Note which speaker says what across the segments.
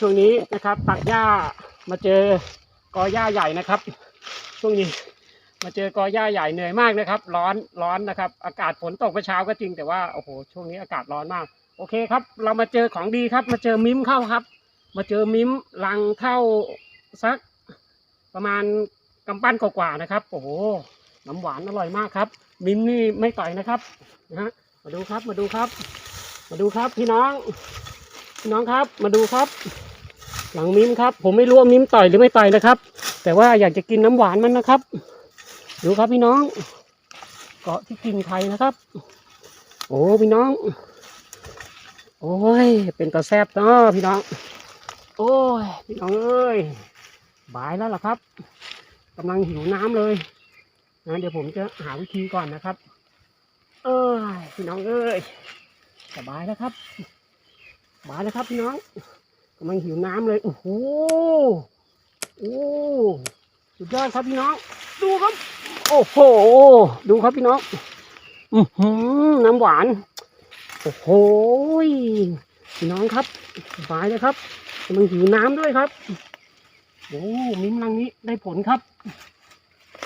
Speaker 1: ช่วงนี้นะครับตัดหญ้ามาเจอกอหญ้าใหญ่นะครับ ช่วงนี้มาเจอกอหญ้าใหญ่เหนื่อยมากนะครับ ร้อนร้อนนะครับ อากาศฝนตกเมื่อเช้าก็จริงแต่ว่าโอ้โหช่วงนี้อากาศร้อนมาก โอเคครับ เรามาเจอของดีครับ มาเจอมิ้มเข้าครับ มาเจอมิ้มรังเท่าสักประมาณกำปั้นกว่าๆนะครับ โอ้โหน้ำหวานอร่อยมากครับ มิ้มนี่ไม่ต่อยนะครับนะฮะมาดูครับมาดูครับ มาดูครับพี่น้อง น้องครับมาดูครับ หลังมิ้มครับ ผมไม่รู้ว่ามิ้มต่อยหรือไม่ต่อยนะครับ แต่ว่าอยากจะกินน้ำหวานมันนะครับ ดูครับพี่น้อง เกาะที่กิ่งไผ่นะครับ โอ้พี่น้อง โอ้ย เป็นตาแซบเนาะพี่น้อง โอ้ยพี่น้องเอ้ยบ่ายแล้วล่ะครับกำลังหิวน้ำเลยนะเดี๋ยวผมจะหาวิธีก่อนนะครับ เอ้ยพี่น้องเอ้ยสบายแล้วครับ สบายแล้วครับพี่น้องกำลังหิวน้ำเลย โอ้โห โอ้สุดยอดครับพี่น้อง ดูครับ โอ้โห ดูครับพี่น้องอือหือน้ำหวาน โอ้โห พี่น้องครับสบายเลยครับกำลังหิวน้ำด้วยครับ โอ้มิ้มลังนี้ได้ผลครับ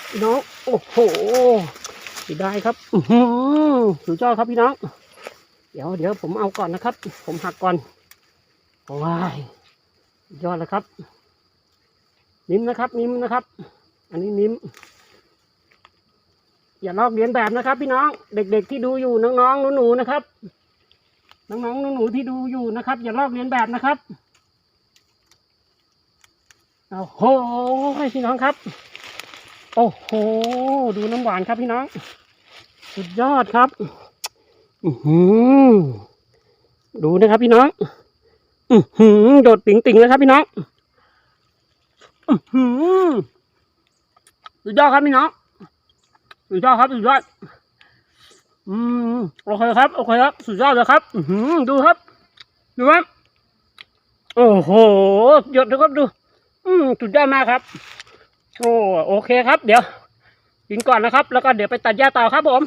Speaker 1: พี่น้อง โอ้โหได้ครับ อือหือสุดยอดครับพี่น้อง เดี๋ยวเดี๋ยวผมเอาก่อนนะครับ ผมหักก่อนว้ายยอดเลยครับมิ้มนะครับมิ้มนะครับ อันนี้มิ้ม อย่าลอกเลียนแบบนะครับ พี่น้อง เด็ก ๆ ที่ดูอยู่น้องๆหนูๆนะครับ น้องๆหนูๆที่ดูอยู่นะครับ อย่าลอกเลียนแบบนะครับโอ้โหพี่น้องครับ โอ้โห ดูน้ำหวานครับพี่น้อง สุดยอดครับ ดูนะครับพี่น้องหือโดดติ่งๆเลยครับพี่น้องหือสุดยอดครับพี่น้องสุดยอดครับสุดยอดอืมโอเคครับโอเคครับสุดยอดเลยครับหือดูครับ ดูครับโอ้โหหยดดูครับดู อืมสุดยอดมากครับโอ้โอเคครับ เดี๋ยวกินก่อนนะครับ แล้วก็เดี๋ยวไปตัดหญ้าต่อครับผม